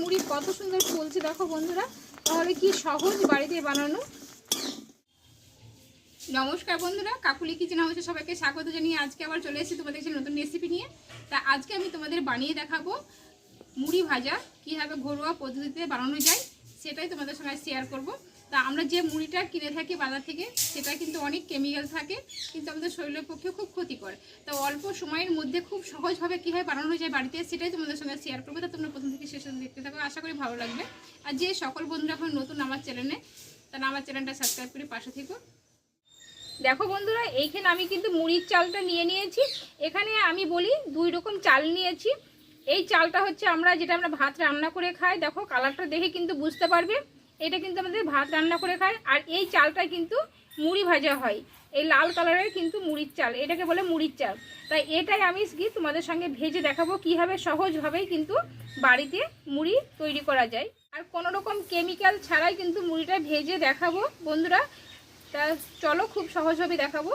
মুড়ি কত সুন্দর চলছে দেখো বন্ধুরা। তাহলে কি সহজ বাড়িতে বানানো? নমস্কার বন্ধুরা, কাকুলি কিচেন হাউসে সবাইকে স্বাগত জানিয়ে আজকে আবার চলে এসেছি তোমাদের কাছে নতুন রেসিপি নিয়ে। তা আজকে আমি তোমাদের বানিয়ে দেখাবো মুড়ি ভাজা, কীভাবে ঘরোয়া পদ্ধতিতে বানানো যায়, সেটাই তোমাদের সঙ্গে শেয়ার করব। তা আমরা যে মুড়িটা কিনে থাকি বাজার থেকে, সেটা কিন্তু অনেক কেমিক্যাল থাকে, কিন্তু আমাদের শরীরের পক্ষে খুব ক্ষতিকর। তো অল্প সময়ের মধ্যে খুব সহজভাবে কীভাবে বানানো যায় বাড়িতে, সেটাই তোমাদের সঙ্গে শেয়ার করব। তা তোমরা প্রথম থেকে শেষ দেখতে থাকো, আশা করি ভালো লাগবে। আর যে সকল বন্ধুরা এখন নতুন আমার চ্যানেলে তারা আমার চ্যানেলটা সাবস্ক্রাইব করে পাশে থেকো। দেখো বন্ধুরা, এইখানে আমি কিন্তু মুড়ির চালটা নিয়ে নিয়েছি। এখানে আমি বলি দুই রকম চাল নিয়েছি। এই চালটা হচ্ছে আমরা, যেটা আমরা ভাত রান্না করে খাই, দেখো কালারটা দেখে কিন্তু বুঝতে পারবে। এটা কিন্তু আমাদের ভাত রান্না করে খায়, আর এই চালটা কিন্তু মুড়ি ভাজা হয়। এই লাল কালারের কিন্তু মুড়ির চাল, এটাকে বলে মুড়ির চাল। তাই এটাই আমি কি তোমাদের সঙ্গে ভেজে দেখাবো কীভাবে সহজভাবেই কিন্তু বাড়িতে মুড়ি তৈরি করা যায়। আর কোনো রকম কেমিক্যাল ছাড়াই কিন্তু মুড়িটা ভেজে দেখাবো, বন্ধুরা। তা চলো খুব সহজভাবে দেখাবো।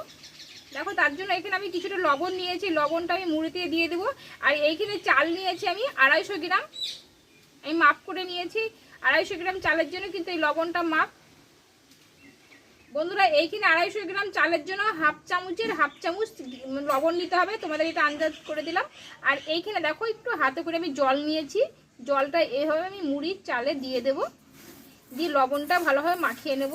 দেখো, তার জন্য এখানে আমি কিছুটা লবণ নিয়েছি, লবণটা আমি মুড়িতে দিয়ে দেবো। আর এইখানে চাল নিয়েছি আমি আড়াইশো গ্রাম। করে নিয়েছি। আড়াইশো গ্রাম চালের জন্য কিন্তু এই লবণটা মাপ। বন্ধুরা, এইখানে আড়াইশো গ্রাম চালের জন্য হাফ চামচের হাফ চামচ লবণ নিতে হবে। তোমাদের এটা আন্দাজ করে দিলাম। আর এইখানে দেখো, একটু হাতে করে আমি জল নিয়েছি। জলটা এইভাবে আমি মুড়ির চালে দিয়ে দেব। দিয়ে লবণটা ভালোভাবে মাখিয়ে নেব।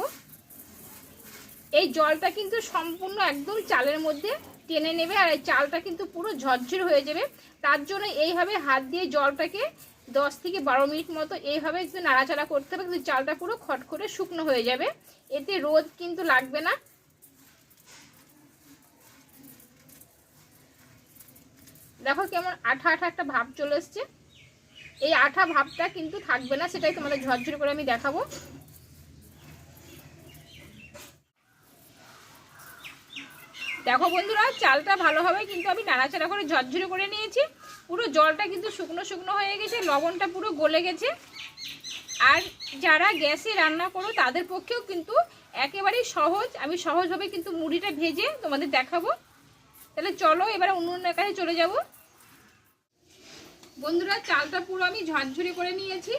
এই জলটা কিন্তু সম্পূর্ণ একদম চালের মধ্যে টেনে নেবে। আর এই চালটা কিন্তু পুরো ঝরঝর হয়ে যাবে। তার জন্য এইভাবে হাত দিয়ে জলটাকে দশ থেকে বারো মিনিট মতো এইভাবে একটু নাড়াচাড়া করতে হবে, কিন্তু চালটা পুরো খট করে শুকনো হয়ে যাবে। এতে রোদ কিন্তু লাগবে না। দেখো কেমন আঠা আঠা একটা ভাব চলে এসছে। এই আঠা ভাবটা কিন্তু থাকবে না, সেটাই তোমাদের ঝরঝর করে আমি দেখাবো। দেখো বন্ধুরা, চালটা ভালোভাবে কিন্তু আমি নাড়াচাড়া করে ঝরঝরে করে নিয়েছি। পুরো জলটা কিন্তু শুকনো শুকনো হয়ে গেছে, লবণটা পুরো গলে গেছে। আর যারা গ্যাসে রান্না করো, তাদের পক্ষেও কিন্তু একেবারেই সহজ। আমি সহজভাবে কিন্তু মুড়িটা ভেজে তোমাদের দেখাবো। তাহলে চলো, এবারে উনুনের কাছে চলে যাব। বন্ধুরা, চালটা পুরো আমি ঝরঝরে করে নিয়েছি।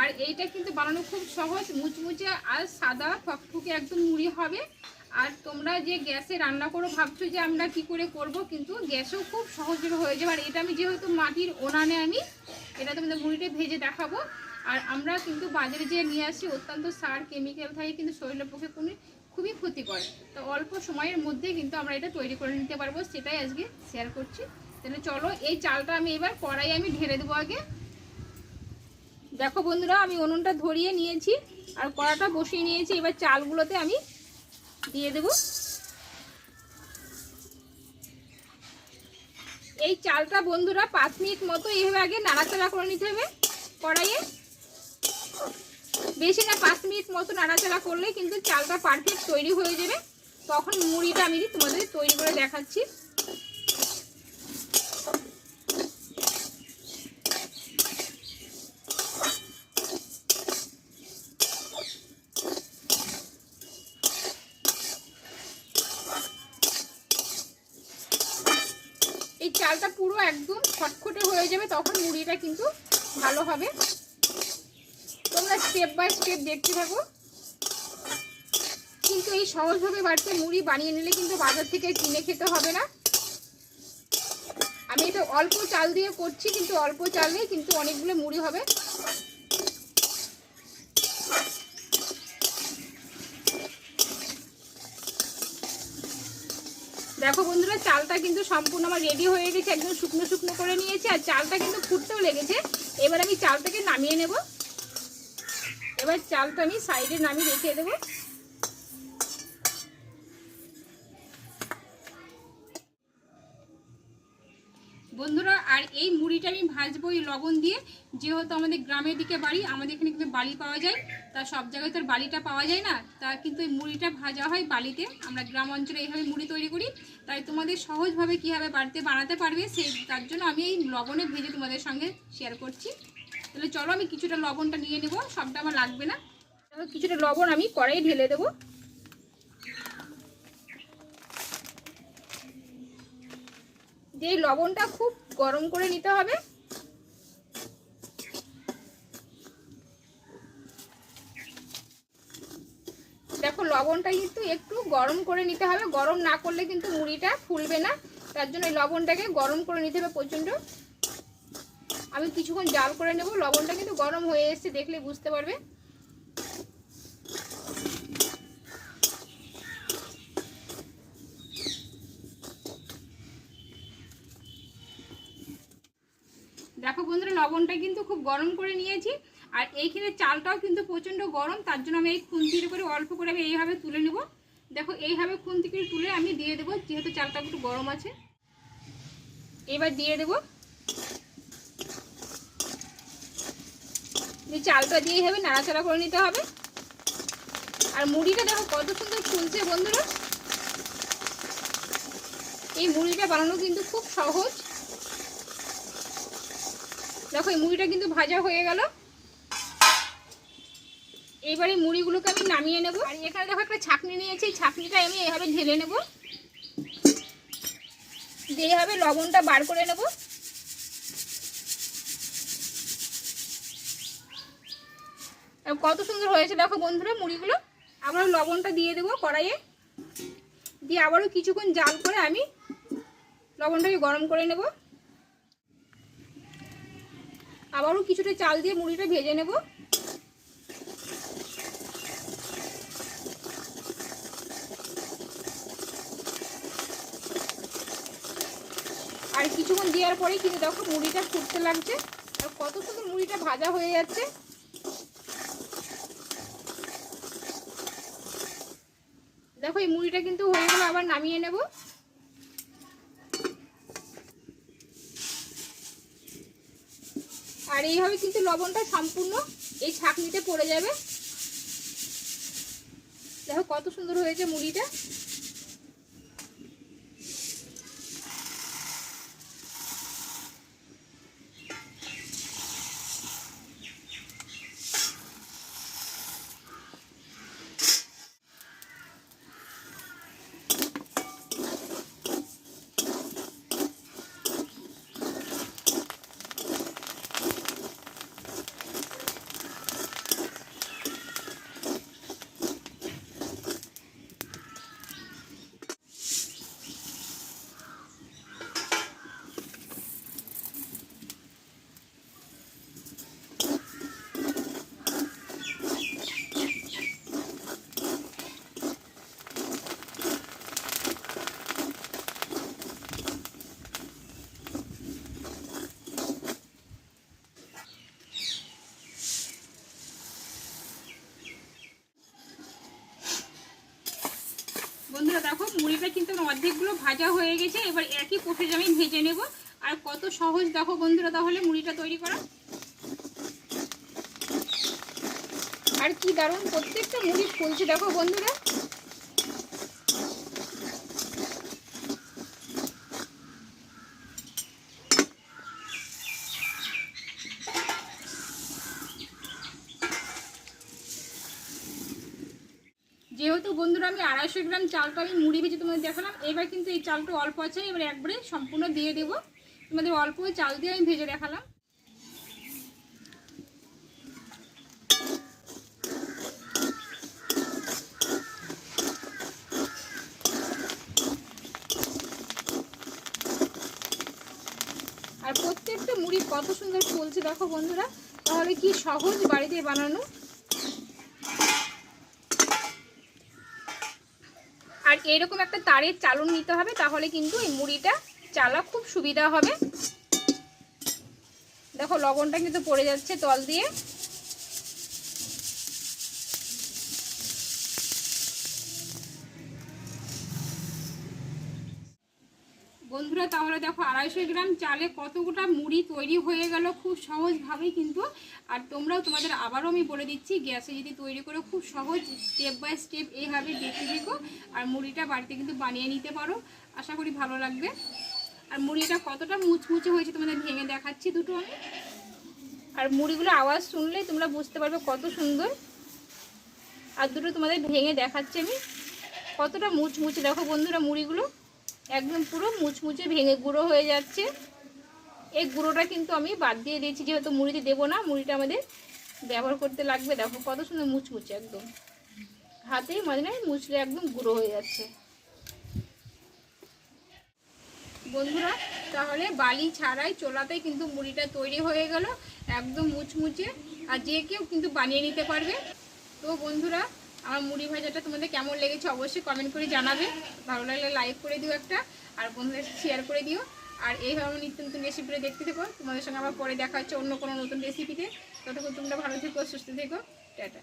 আর এইটা কিন্তু বানানো খুব সহজ, মুচমুচে আর সাদা ফকফুকে একদম মুড়ি হবে। আর তোমরা যে গ্যাসে রান্না করো, ভাবছ যে আমরা কি করে করব, কিন্তু গ্যাসেও খুব সহজে হয়ে যাবে। আর এটা আমি যেহেতু মাটির ওনানে আমি এটা তোমাদের মুড়িটা ভেজে দেখাবো। আর আমরা কিন্তু বাজারে যে নিয়ে আসি, অত্যন্ত সার কেমিক্যাল থাকে, কিন্তু শরীরের পক্ষে কোনো খুবই ক্ষতিকর। তো অল্প সময়ের মধ্যে কিন্তু আমরা এটা তৈরি করে নিতে পারব, সেটাই আজকে শেয়ার করছি। তাহলে চলো, এই চালটা আমি এবার কড়াই আমি ঢেলে দেবো আগে। দেখো বন্ধুরা, আমি উনুনটা ধরিয়ে নিয়েছি, আর কড়াটা বসিয়ে নিয়েছি। এবার চালগুলোতে আমি দিয়ে দেব। এই চালটা বন্ধুরা পাঁচ মিনিট মতো এইভাবে আগে নাড়াচাড়া করে নিতে হবে কড়াইয়ে। বেশি না, পাঁচ মিনিট মতো নাড়াচাড়া করলে কিন্তু চালটা পারফেক্ট তৈরি হয়ে যাবে। তখন মুড়িটা আমি তোমাদের তৈরি করে দেখাচ্ছি এই চালটা পুরো একদম খটখটে হয়ে যাবে, তখন মুড়িটা কিন্তু ভালো হবে। তোমরা স্টেপ বাই স্টেপ দেখতে থাকো। কিন্তু এই সহজভাবে বাড়িতে মুড়ি বানিয়ে নিলে কিন্তু বাজার থেকে কিনে খেতে হবে না। আমি এটা অল্প চাল দিয়ে করছি, কিন্তু অল্প চাল কিন্তু অনেকগুলো মুড়ি হবে। দেখো বন্ধুরা, চালটা কিন্তু সম্পূর্ণ আমার রেডি হয়ে গেছে, একদম শুকনো শুকনো করে নিয়েছি, আর চালটা কিন্তু ফুটতেও লেগেছে। এবার আমি চালটাকে নামিয়ে নেব। এবার চালটা আমি সাইডে নামিয়ে রেখে দেবো। বন্ধুরা আর এই মুড়িটা আমি ভাজবো, এই লবণ দিয়ে। যেহেতু আমাদের গ্রামের দিকে বাড়ি, আমাদের এখানে কিন্তু বালি পাওয়া যায়। তা সব জায়গায় তো বালিটা পাওয়া যায় না। তা কিন্তু এই মুড়িটা ভাজা হয় বালিতে। আমরা গ্রাম অঞ্চলে এইভাবে মুড়ি তৈরি করি। তাই তোমাদের সহজভাবে কীভাবে বাড়িতে বানাতে পারবে, সেই তার জন্য আমি এই লবণে ভেজে তোমাদের সঙ্গে শেয়ার করছি। তাহলে চলো আমি কিছুটা লবণটা নিয়ে নেব, সবটা আমার লাগবে না। কিছুটা লবণ আমি কড়াই ঢেলে দেবো। যে লবণটা খুব গরম করে নিতে হবে। দেখো, লবণটা কিন্তু একটু গরম করে নিতে হবে। গরম না করলে কিন্তু মুড়িটা ফুলবে না। তার জন্য এই লবণটাকে গরম করে নিতে হবে প্রচণ্ড। আমি কিছুক্ষণ জাল করে নেব। লবণটা কিন্তু গরম হয়ে এসছে দেখলে বুঝতে পারবে। দেখো বন্ধুরা, লবণটা কিন্তু খুব গরম করে নিয়েছি, আর এইখানে চালটাও কিন্তু প্রচণ্ড গরম, তার জন্য আমি এই খুন্তির করে অল্প করে আমি এইভাবে তুলে নেব। দেখো, এইভাবে খুন্তি করে তুলে আমি দিয়ে দেবো, যেহেতু চালটা একটু গরম আছে। এবার দিয়ে দেবো। দিয়ে চালটা দিয়ে হবে নাড়াচাড়া করে নিতে হবে। আর মুড়িটা দেখো কত সুন্দর ফুলছে বন্ধুরা। এই মুড়িটা বানানো কিন্তু খুব সহজ। দেখো, এই মুড়িটা কিন্তু ভাজা হয়ে গেল। এইবারে মুড়িগুলোকে আমি নামিয়ে নেব। আর এখানে দেখো, একটা ছাকনি নিয়েছি। এই ছাকনিটা আমি এইভাবে ঢেলে নেব। দিয়ে এইভাবে লবণটা বার করে নেব। কত সুন্দর হয়েছে, দেখো বন্ধুরা মুড়িগুলো। আবার লবণটা দিয়ে দেবো কড়াইয়ে। দিয়ে আবারও কিছুক্ষণ জাল করে আমি লবণটাকে গরম করে নেব। আবারও কিছুটা চাল দিয়ে মুড়িটা ভেজে নেব। আর কিছুক্ষণ দেওয়ার পরেই কিন্তু দেখো মুড়িটা ফুটতে লাগছে। আর কত সুন্দর মুড়িটা ভাজা হয়ে যাচ্ছে। দেখো এই মুড়িটা কিন্তু হয়ে গেলে, আবার নামিয়ে নেব। আর এইভাবে কিন্তু লবণটা সম্পূর্ণ এই ছাকনিতে পড়ে যাবে। দেখো কত সুন্দর হয়েছে মুড়িটা বন্ধুরা দেখো মুড়িটা কিন্তু আমার অর্ধেকগুলো ভাজা হয়ে গেছে, এবার একই প্রসেস আমি ভেজে নেব। আর কত সহজ, দেখো বন্ধুরা, তাহলে মুড়িটা তৈরি করা। আর কি দারুণ, প্রত্যেকটা মুড়ি ফুলছে, দেখো বন্ধুরা। যেহেতু বন্ধুরা আমি আড়াইশো গ্রাম চালটা আমি মুড়ি ভেজে তোমাদের দেখালাম, এবার কিন্তু এই চালটা অল্প আছে, এবার একবারে সম্পূর্ণ দিয়ে দেবো। তোমাদের অল্প চাল দিয়ে আমি ভেজে দেখালাম। আর প্রত্যেকটা মুড়ি কত সুন্দর ফুলছে দেখো বন্ধুরা, তাহলে কি সহজ বাড়িতে বানানো? আর এরকম একটা তারের চালন নিতে হবে, তাহলে কিন্তু এই মুড়িটা চালা খুব সুবিধা হবে। দেখো, লবণটা কিন্তু পড়ে যাচ্ছে তল দিয়ে। বন্ধুরা তাহলে দেখো আড়াইশো গ্রাম চালে কতটা মুড়ি তৈরি হয়ে গেল খুব সহজভাবেই কিন্তু। আর তোমরাও তোমাদের আবারও আমি বলে দিচ্ছি, গ্যাসে যদি তৈরি করে খুব সহজ স্টেপ বাই স্টেপ এইভাবে দেখতে দেখো। আর মুড়িটা বাড়িতে কিন্তু বানিয়ে নিতে পারো, আশা করি ভালো লাগবে। আর মুড়িটা কতটা মুচমুচে হয়েছে তোমাদের ভেঙে দেখাচ্ছি দুটো আমি। আর মুড়িগুলো আওয়াজ শুনলেই তোমরা বুঝতে পারবে কত সুন্দর। আর দুটো তোমাদের ভেঙে দেখাচ্ছি আমি। কতটা মুচমুচে, দেখো বন্ধুরা মুড়িগুলো। একদম পুরো মুচমুচে ভেঙে গুঁড়ো হয়ে যাচ্ছে। এই গুঁড়োটা কিন্তু আমি বাদ দিয়ে দিয়েছি, যেহেতু মুড়িতে দেবো না, মুড়িটা আমাদের ব্যবহার করতে লাগবে। দেখো কত সুন্দর মুচমুচে একদম। হাতেই মাঝে মুছলে একদম গুঁড়ো হয়ে যাচ্ছে। বন্ধুরা, তাহলে বালি ছাড়াই চোলাতেই কিন্তু মুড়িটা তৈরি হয়ে গেল, একদম মুচমুচে। আর যে কেউ কিন্তু বানিয়ে নিতে পারবে। তো বন্ধুরা আমার মুড়ি ভাজাটা তোমাদের কেমন লেগেছে অবশ্যই কমেন্ট করে জানাবে। ভালো লাগলে লাইক করে দিও একটা, আর বন্ধুদের শেয়ার করে দিও। আর এইভাবে আমি নিত্য নতুন রেসিপিটা দেখতে থেকো। তোমাদের সঙ্গে আবার পরে দেখা হচ্ছে অন্য কোনো নতুন রেসিপিতে ততক্ষণ তোমরা ভালো থেকো, সুস্থ থেকো। টাটা।